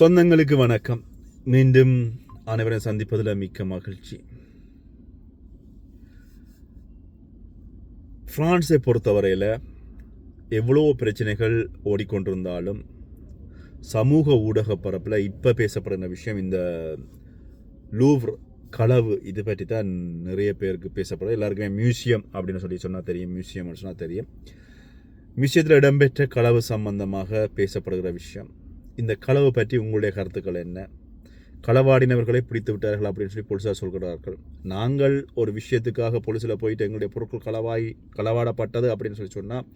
சொந்தங்களுக்கு வணக்கம். மீண்டும் அனைவரும் சந்திப்பதில் மிக்க மகிழ்ச்சி. பிரான்ஸை பொறுத்தவரையில் எவ்வளோ பிரச்சனைகள் ஓடிக்கொண்டிருந்தாலும் சமூக ஊடக பரப்பில் இப்போ பேசப்படுற விஷயம் இந்த லூவ்ர் களவு இது பற்றி தான் நிறைய பேருக்கு பேசப்படுது எல்லாருக்குமே மியூசியம் அப்படின்னு சொல்லி சொன்னால் தெரியும் மியூசியம்னு சொன்னால் தெரியும். மியூசியத்தில் இடம்பெற்ற களவு சம்பந்தமாக பேசப்படுகிற விஷயம். இந்த களவு பற்றி உங்களுடைய கருத்துக்கள் என்ன? களவாடினவர்களை பிடித்து விட்டார்கள் அப்படின்னு சொல்லி போலீஸார் சொல்கிறார்கள். நாங்கள் ஒரு விஷயத்துக்காக போலீஸில் போயிட்டு எங்களுடைய பொருட்கள் களவாய் களவாடப்பட்டது அப்படின்னு சொல்லி சொன்னால்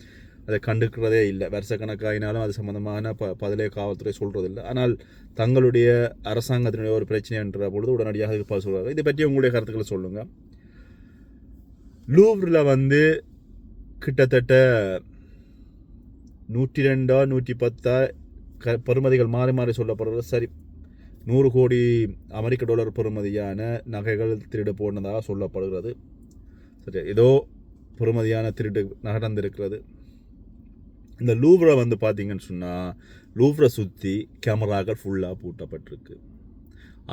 அதை கண்டுக்கிறதே இல்லை. வருஷக்கணக்காயினாலும் அது சம்மந்தமான ப பதிலே காவல்துறை சொல்கிறது இல்லை ஆனால் தங்களுடைய அரசாங்கத்தினுடைய ஒரு பிரச்சனை என்ற பொழுது உடனடியாக பதில் சொல்கிறார்கள் இதை பற்றி உங்களுடைய கருத்துக்களை சொல்லுங்கள் லூவ்ரில் வந்து கிட்டத்தட்ட நூற்றி ரெண்டா நூற்றி பத்தா க பெறுமதிகள் மாறி மாறி சொல்லப்படுறது சரி. நூறு கோடி அமெரிக்க டாலர் பெறுமதியான நகைகள் திருடு போனதாக சொல்லப்படுகிறது. சரி ஏதோ பெறுமதியான திருட்டு நடந்திருக்கிறது இந்த லூவ்ரை வந்து பார்த்தீங்கன்னு சொன்னால் லூவ்ரை சுற்றி கேமராக்கள் ஃபுல்லாக பூட்டப்பட்டிருக்கு.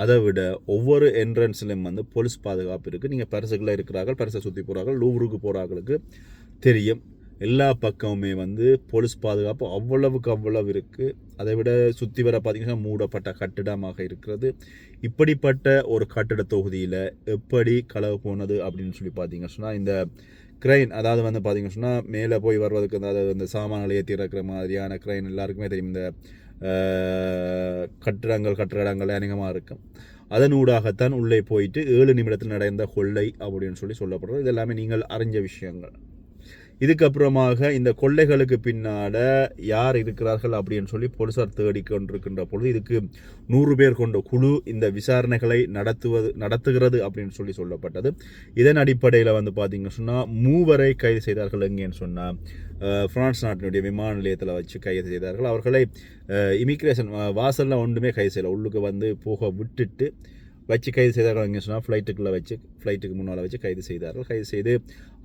அதை விட ஒவ்வொரு என்ட்ரன்ஸ்லையும் வந்து போலீஸ் பாதுகாப்பு இருக்குது நீங்கள் பரிசுகளில் இருக்கிறார்கள் பரிசை சுற்றி போகிறார்கள் லூவருக்கு போகிறார்களுக்கு தெரியும். எல்லா பக்கமுமே வந்து போலீஸ் பாதுகாப்பு அவ்வளவுக்கு அவ்வளவு இருக்குது அதை விட சுற்றி வர பார்த்திங்கன்னா மூடப்பட்ட கட்டிடமாக இருக்கிறது. இப்படிப்பட்ட ஒரு கட்டிட தொகுதியில் எப்படி களவு போனது அப்படின்னு சொல்லி பார்த்தீங்க சொன்னால் இந்த கிரைன் அதாவது வந்து பார்த்தீங்க சொன்னால் மேலே போய் வருவதற்கு அதாவது இந்த சாமான ஏற்றி இறக்குற மாதிரியான கிரைன் எல்லாருக்குமே தெரியும். இந்த கட்டிடங்கள் கட்டிடங்கள் அநேகமாக இருக்கும். அதன் ஊடாகத்தான் உள்ளே போயிட்டு ஏழு நிமிடத்தில் நடந்த கொள்ளை அப்படின்னு சொல்லி சொல்லப்படுறது. இது எல்லாமே நீங்கள் அறிஞ்ச விஷயங்கள். இதுக்கப்புறமாக இந்த கொள்ளைகளுக்கு பின்னால் யார் இருக்கிறார்கள் அப்படின்னு சொல்லி போலீஸார் தேடிக்கொண்டிருக்கின்ற பொழுது இதுக்கு நூறு பேர் கொண்ட குழு இந்த விசாரணைகளை நடத்துவது நடத்துகிறது அப்படின்னு சொல்லி சொல்லப்பட்டது. இதன் அடிப்படையில் வந்து பார்த்தீங்க சொன்னால் மூவரை கைது செய்தார்கள் எங்கேன்னு சொன்னால் பிரான்ஸ் நாட்டினுடைய விமான நிலையத்தில் வச்சு கைது செய்தார்கள். அவர்களை இமிக்ரேஷன் வாசலில் ஒன்றுமே கைது செய்யலை. உள்ளுக்கு வந்து போக விட்டுட்டு வச்சு கைது செய்தார்கள் எங்கே சொன்னால் ஃப்ளைட்டுக்குள்ளே வச்சு ஃப்ளைட்டுக்கு முன்னால் வச்சு கைது செய்தார்கள். கைது செய்து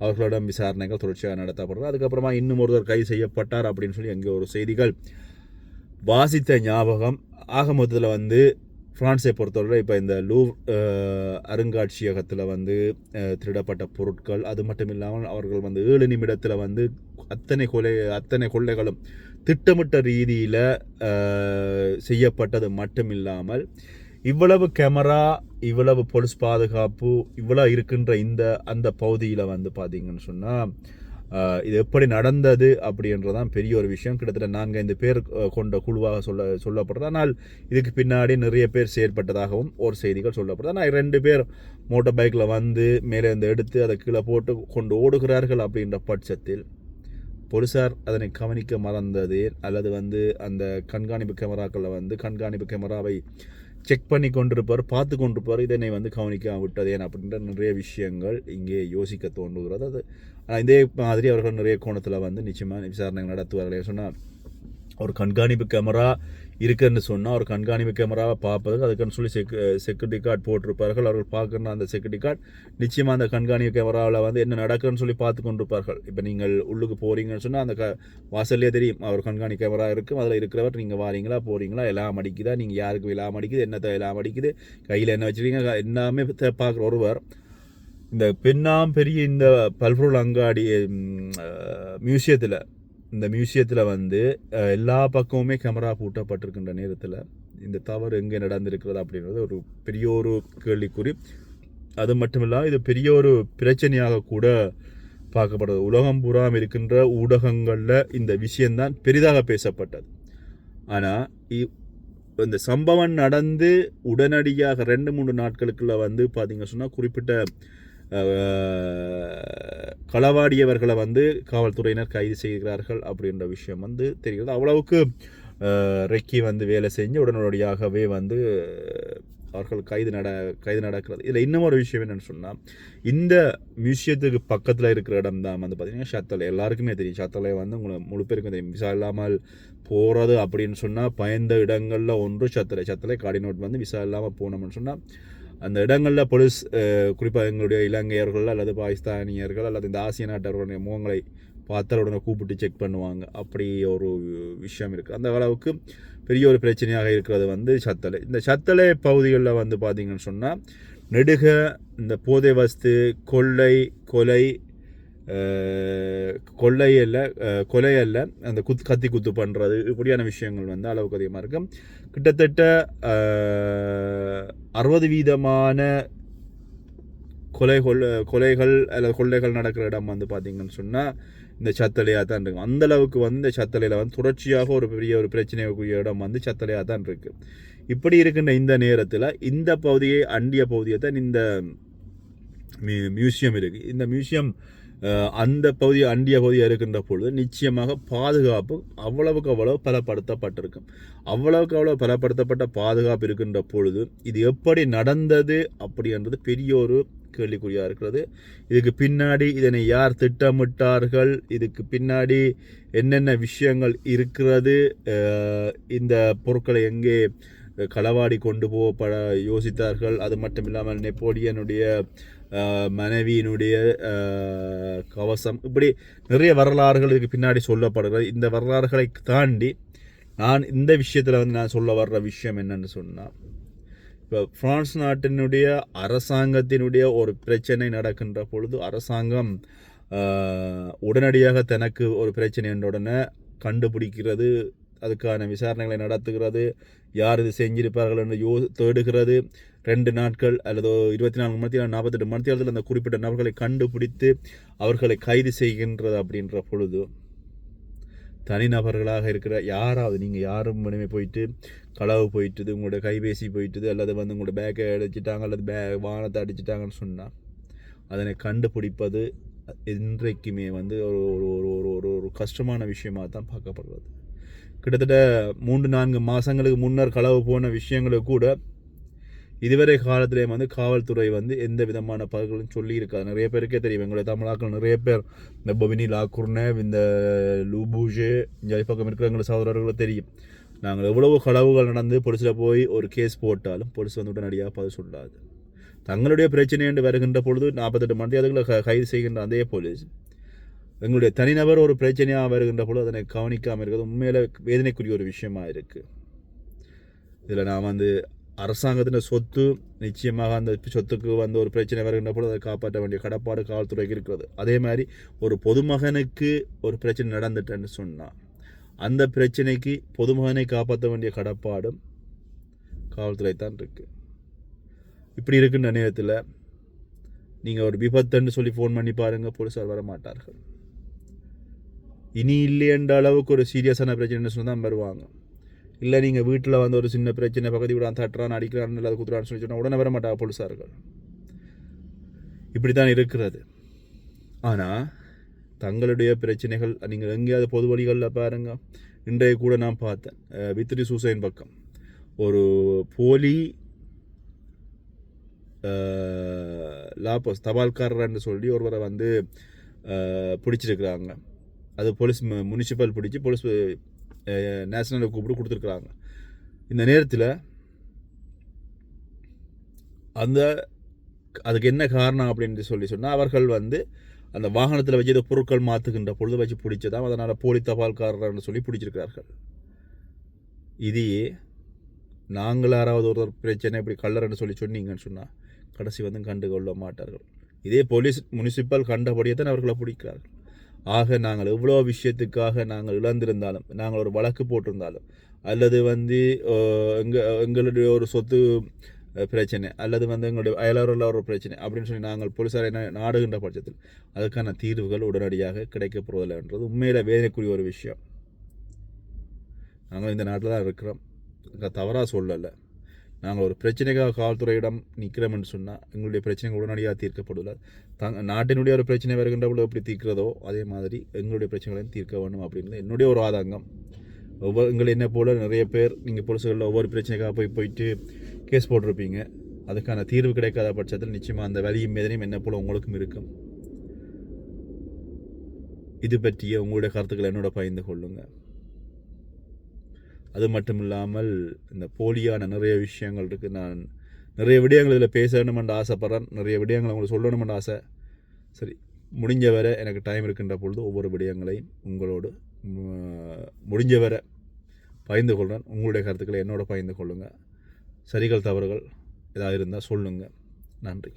அவர்களிடம் விசாரணைகள் தொடர்ச்சியாக நடத்தப்படுறது அதுக்கப்புறமா இன்னும் ஒருவர் கைது செய்யப்பட்டார் அப்படின்னு சொல்லி எங்கே ஒரு செய்திகள் வாசித்த ஞாபகம். ஆக மொத்தத்தில் வந்து ஃப்ரான்ஸை பொறுத்தவரை இப்போ இந்த லூவ் அருங்காட்சியகத்தில் வந்து திருடப்பட்ட பொருட்கள் அது மட்டும் இல்லாமல் அவர்கள் வந்து ஏழு நிமிடத்தில் வந்து அத்தனை கொலை அத்தனை கொள்ளைகளும் திட்டமிட்ட ரீதியில் செய்யப்பட்டது மட்டும் இல்லாமல் இவ்வளவு கேமரா இவ்வளவு போலீஸ் பாதுகாப்பு இவ்வளோ இருக்கின்ற இந்த அந்த பகுதியில் வந்து பார்த்தீங்கன்னு சொன்னால் இது எப்படி நடந்தது அப்படின்றதான் பெரிய ஒரு விஷயம். கிட்டத்தட்ட நாங்கள் இந்த பேர் கொண்ட குழுவாக சொல்ல சொல்லப்படுறது. ஆனால் இதுக்கு பின்னாடி நிறைய பேர் செயற்பட்டதாகவும் ஒரு செய்திகள் சொல்லப்படுது. ஆனால் ரெண்டு பேர் மோட்டார் பைக்கில் வந்து மேலே இருந்து எடுத்து அதை கீழே போட்டு கொண்டு ஓடுகிறார்கள் அப்படின்ற பட்சத்தில் போலீஸார் அதனை கவனிக்க மறந்தது அல்லது வந்து அந்த கண்காணிப்பு கேமராக்களில் வந்து கண்காணிப்பு கேமராவை செக் பண்ணி கொண்டிருப்பார் பார்த்து கொண்டிருப்பார். இதனை வந்து கவனிக்க விட்டது. ஏன் அப்படின்ற நிறைய விஷயங்கள் இங்கே யோசிக்க தோன்றுகிறது. அது ஆனால் இதே மாதிரி அவர்கள் நிறைய கோணத்தில் வந்து நிச்சயமாக விசாரணைகள் நடத்துவார்கள். சொன்னால் ஒரு கண்காணிப்பு கேமரா இருக்குன்னு சொன்னால் ஒரு கண்காணிப்பு கேமராவை பார்ப்பதுக்கு அதுக்குன்னு சொல்லி செக் செக்யூரிட்டி கார்டு போட்டிருப்பார்கள். அவர்கள் பார்க்குற அந்த செக்யூரிட்டி கார்டு நிச்சயமாக அந்த கண்காணிப்பு கேமராவில் வந்து என்ன நடக்குதுன்னு சொல்லி பார்த்து கொண்டிருப்பார்கள். இப்போ நீங்கள் உள்ளுக்கு போகிறீங்கன்னு சொன்னால் அந்த க வாசல்லே தெரியும் அவர் கண்காணி கேமரா இருக்கும் அதில் இருக்கிறவர் நீங்கள் வாரீங்களா போகிறீங்களா எல்லாம் அடிக்குதா நீங்கள் யாருக்கு எல்லாம் அடிக்குது என்னத்தை எல்லாம் அடிக்குது கையில் என்ன வச்சுருக்கீங்க எல்லாமே பார்க்குற ஒருவர். இந்த பெண்ணாம் பெரிய இந்த பல்பொருள் அங்காடி மியூசியத்தில் இந்த மியூசியத்தில் வந்து எல்லா பக்கமுமே கேமரா பூட்டப்பட்டிருக்கின்ற நேரத்தில் இந்த தவறு எங்கே நடந்திருக்கிறது அப்படின்றது ஒரு பெரிய ஒரு கேள்விக்குறி. அது மட்டும் இல்லாமல் இது பெரிய ஒரு பிரச்சனையாக கூட பார்க்கப்படுது. உலகம் பூராம் இருக்கின்ற ஊடகங்களில் இந்த விஷயந்தான் பெரிதாக பேசப்பட்டது. ஆனால் இந்த சம்பவம் நடந்து உடனடியாக ரெண்டு மூணு நாட்களுக்குள்ள வந்து பார்த்தீங்க சொன்னால் குறிப்பிட்ட களவாடியவர்களை வந்து காவல்துறையினர் கைது செய்கிறார்கள் அப்படின்ற விஷயம் வந்து தெரிகிறது. அவ்வளவுக்கு ரெக்கி வந்து வேலை செஞ்சு உடனடியாகவே வந்து அவர்கள் கைது நட கைது நடக்கிறது. இதில் இன்னும் ஒரு விஷயம் என்னென்னு சொன்னால் இந்த மியூசியத்துக்கு பக்கத்தில் இருக்கிற இடம் தான் வந்து பார்த்திங்கன்னா சத்தலை எல்லாருக்குமே தெரியும். சத்தலை வந்து உங்களுக்கு முழு பேருக்கும் தெரியும். விசா இல்லாமல் போகிறது அப்படின்னு சொன்னால் பயந்த இடங்களில் ஒன்று சத்தலை சத்தலை காடினோட் வந்து விசா இல்லாமல் போனோம்னு சொன்னால் அந்த இடங்களில் போலீஸ் குறிப்பாக எங்களுடைய இலங்கையர்கள் அல்லது பாகிஸ்தானியர்கள் அல்லது இந்த ஆசிய நாட்டவர்களுடைய முகங்களை பார்த்தால் உடனே கூப்பிட்டு செக் பண்ணுவாங்க. அப்படி ஒரு விஷயம் இருக்குது அந்த அளவுக்கு பெரிய ஒரு பிரச்சனையாக இருக்கிறது வந்து சத்தலை. இந்த சத்தலை பகுதிகளில் வந்து பார்த்தீங்கன்னு சொன்னால் நெடுக இந்த போதை வஸ்து கொள்ளை கொலை கொள்ளை அல்ல கொலை அல்ல அந்த குத் கத்தி குத்து பண்ணுறது இப்படியான விஷயங்கள் வந்து அளவுக்கு அதிகமாக இருக்கும் கிட்டத்தட்ட அறுபது வீதமான கொலை கொள்ள கொலைகள் அல்லது கொள்ளைகள் நடக்கிற இடம் வந்து பார்த்திங்கன்னு சொன்னால் இந்த சத்தலையாக தான் இருக்கும் அந்தளவுக்கு வந்து இந்த சத்தலையில் வந்து தொடர்ச்சியாக ஒரு பெரிய ஒரு பிரச்சனைக்குரிய இடம் வந்து சத்தலையாக தான் இருக்குது இப்படி இருக்கின்ற இந்த நேரத்தில் இந்த பகுதியை அண்டிய பகுதியை தான் இந்த மியூ- மியூசியம் இருக்குது இந்த மியூசியம் அந்த பகுதி அண்டிய பகுதியாக இருக்கின்ற பொழுது நிச்சயமாக பாதுகாப்பு அவ்வளவுக்கு அவ்வளவு பலப்படுத்தப்பட்டிருக்கும். அவ்வளவுக்கு அவ்வளவு பலப்படுத்தப்பட்ட பாதுகாப்பு இருக்கின்ற பொழுது இது எப்படி நடந்தது அப்படின்றது பெரிய ஒரு கேள்விக்குறியாக இருக்கிறது. இதுக்கு பின்னாடி இதனை யார் திட்டமிட்டார்கள்? இதுக்கு பின்னாடி என்னென்ன விஷயங்கள் இருக்கிறது? இந்த பொருட்களை எங்கே களவாடி கொண்டு போகப்பட யோசித்தார்கள்? அது மட்டும் இல்லாமல் நெப்போலியனுடைய மனைவியினுடைய கவசம். இப்படி நிறைய வரலாறுகள் இதுக்கு பின்னாடி சொல்லப்படுகிறது. இந்த வரலாறுகளை தாண்டி நான் இந்த விஷயத்தில் வந்து நான் சொல்ல வர்ற விஷயம் என்னன்னு சொன்னால் இப்போ ஃப்ரான்ஸ் நாட்டினுடைய அரசாங்கத்தினுடைய ஒரு பிரச்சனை நடக்கின்ற பொழுது அரசாங்கம் உடனடியாக தனக்கு ஒரு பிரச்சனை என்ற உடனே கண்டுபிடிக்கிறது அதுக்கான விசாரணைகளை நடத்துகிறது யார் இது செஞ்சிருப்பார்கள் என்று யோ தேடுகிறது ரெண்டு நாட்கள் அல்லது இருபத்தி நான்கு மணி நேரம் நாற்பத்தெட்டு மணி நேரத்தில் அந்த குறிப்பிட்ட நபர்களை கண்டுபிடித்து அவர்களை கைது செய்கின்றது அப்படின்ற பொழுது தனிநபர்களாக இருக்கிற யாராவது நீங்கள் யாரும் இனிமே போயிட்டு களவு போயிட்டுது உங்களோட கைபேசி போயிட்டுது அல்லது வந்து உங்களோட பேக்கை அடிச்சிட்டாங்க அல்லது பே வானத்தை அடிச்சிட்டாங்கன்னு சொன்னால் அதனை கண்டுபிடிப்பது இன்றைக்குமே வந்து ஒரு ஒரு ஒரு ஒரு ஒரு ஒரு கஷ்டமான விஷயமாக தான் பார்க்கப்படுறது கிட்டத்தட்ட மூன்று நான்கு மாதங்களுக்கு முன்னர் களவு போன விஷயங்களை கூட இதுவரை காலத்திலேயும் வந்து காவல்துறை வந்து எந்த விதமான பகல்களும் சொல்லியிருக்காது. நிறைய பேருக்கே தெரியும். எங்களுடைய தமிழாக்கள் நிறைய பேர் இந்த பொபினி லாக்குர்னேவ் இந்த லூபூஷே இந்த பக்கம் இருக்கிற எங்களை சகோதரர்களுக்கு தெரியும். நாங்கள் எவ்வளவு களவுகள் நடந்து போலீஸில் போய் ஒரு கேஸ் போட்டாலும் போலீஸ் வந்து உடனடியாக பதில் சொல்லாது. தங்களுடைய பிரச்சனை என்று வருகின்ற பொழுது நாற்பத்தெட்டு மணி அதுகளை கைது செய்கின்ற அதே போலீஸ். எங்களுடைய தனிநபர் ஒரு பிரச்சனையாக வருகின்ற பொழுது அதனை கவனிக்காமல் இருக்கிறது. உண்மையில வேதனைக்குரிய ஒரு விஷயமா இருக்குது இதில் நான் வந்து அரசாங்கத்தின் சொத்து நிச்சயமாக அந்த சொத்துக்கு வந்து ஒரு பிரச்சனை வருகின்ற பொழுது அதை காப்பாற்ற வேண்டிய கடப்பாடு காவல்துறைக்கு இருக்கிறது. அதே மாதிரி ஒரு பொதுமகனுக்கு ஒரு பிரச்சனை நடந்துட்டேன்னு சொன்னால் அந்த பிரச்சனைக்கு பொதுமகனை காப்பாற்ற வேண்டிய கடப்பாடும் காவல்துறை தான் இருக்குது இப்படி இருக்கின்ற நேரத்தில் நீங்கள் ஒரு விபத்துன்னு சொல்லி ஃபோன் பண்ணி பாருங்கள் போலீஸார் வர மாட்டார்கள் இனி இல்லையன்ற அளவுக்கு ஒரு சீரியஸான பிரச்சனைன்னு சொன்னால் தான் வருவாங்க. இல்லை நீங்கள் வீட்டில் வந்து ஒரு சின்ன பிரச்சனை பகுதி விட தட்டுறான் அடிக்கிறான் இல்லை குத்துறான்னு சொல்லி சொன்னால் உடனே வர மாட்டாங்க போலீஸார்கள். இப்படி தான் இருக்கிறது. ஆனால் தங்களுடைய பிரச்சனைகள் நீங்கள் எங்கேயாவது பொது வழிகளில் பாருங்க. இன்றைய கூட நான் பார்த்தேன். வித்ரி சூசைன் பக்கம். ஒரு போலி லாபஸ் லாபோஸ் தபால்காரர்னு சொல்லி ஒருவரை வந்து பிடிச்சிருக்கிறாங்க. அது போலீஸ் முனிசிபல் பிடிச்சி போலீஸ் நேஷனலை கூப்பிட்டு கொடுத்துருக்குறாங்க. இந்த நேரத்தில் அந்த அதுக்கு என்ன காரணம் அப்படின்னு சொல்லி சொன்னால் அவர்கள் வந்து அந்த வாகனத்தில் வச்சு ஏதோ பொருட்கள் மாற்றுகின்ற பொழுது வச்சு பிடிச்சதாம் அதனால் போலி தபால்காரர்னு சொல்லி பிடிச்சிருக்கிறார்கள். இதையே நாங்கள் யாராவது ஒரு பிரச்சனை இப்படி கல்லறன்னு சொல்லி சொன்னீங்கன்னு சொன்னால் கடைசி வந்து கண்டு கொள்ள மாட்டார்கள். இதே போலீஸ் முனிசிபல் கண்டபடியே தான் அவர்களை பிடிக்கிறார்கள். ஆக நாங்கள் எவ்வளோ விஷயத்துக்காக நாங்கள் இழந்திருந்தாலும் நாங்கள் ஒரு வழக்கு போட்டிருந்தாலும் அல்லது வந்து எங்கள் எங்களுடைய ஒரு சொத்து பிரச்சனை அல்லது வந்து எங்களுடைய அயலவரில் ஒரு பிரச்சனை அப்படின்னு சொல்லி நாங்கள் போலீஸாரை நாடுகின்ற பட்சத்தில் அதுக்கான தீர்வுகள் உடனடியாக கிடைக்கப் என்றது உண்மையில் வேதனைக்குரிய ஒரு விஷயம். நாங்கள் இந்த நாட்டில் தான் இருக்கிறோம். தவறாக சொல்லலை. நாங்கள் ஒரு பிரச்சனைக்காக காவல்துறையிடம் நிற்கிறோம்னு சொன்னால் எங்களுடைய பிரச்சனைகள் உடனடியாக தீர்க்கப்படுவதில்லை தங் நாட்டினுடைய ஒரு பிரச்சனை வருகின்ற பொழுது எப்படி தீர்க்கிறதோ அதே மாதிரி எங்களுடைய பிரச்சனைகளையும் தீர்க்க வேணும் அப்படின்றது என்னுடைய ஒரு ஆதங்கம். ஒவ்வொரு எங்களை என்ன போல் நிறைய பேர் நீங்கள் பொலிசுகளில் ஒவ்வொரு பிரச்சனைக்காக போய் போயிட்டு கேஸ் போட்டிருப்பீங்க. அதுக்கான தீர்வு கிடைக்காத பட்சத்தில் நிச்சயமாக அந்த வலியும் வேதனையும் என்ன போல் உங்களுக்கும் இருக்கும். இது பற்றிய உங்களுடைய கருத்துக்களை என்னோட பகிர்ந்து கொள்ளுங்கள் அது மட்டும் இல்லாமல் இந்த போலியான நிறைய விஷயங்கள் இருக்குது நான் நிறைய விடயங்கள் இதில் பேசணுமென்று ஆசைப்பட்றேன். நிறைய விடயங்கள் உங்களுக்கு சொல்லணுமென்று ஆசை. சரி முடிஞ்ச வர எனக்கு டைம் இருக்கின்ற பொழுது ஒவ்வொரு விடயங்களையும் உங்களோடு முடிஞ்ச வர பகிர்ந்து கொள்கிறேன். உங்களுடைய கருத்துக்களை என்னோட பகிர்ந்து கொள்ளுங்கள் சரிகள் தவறுகள் ஏதாவது இருந்தால் சொல்லுங்கள் நன்றி.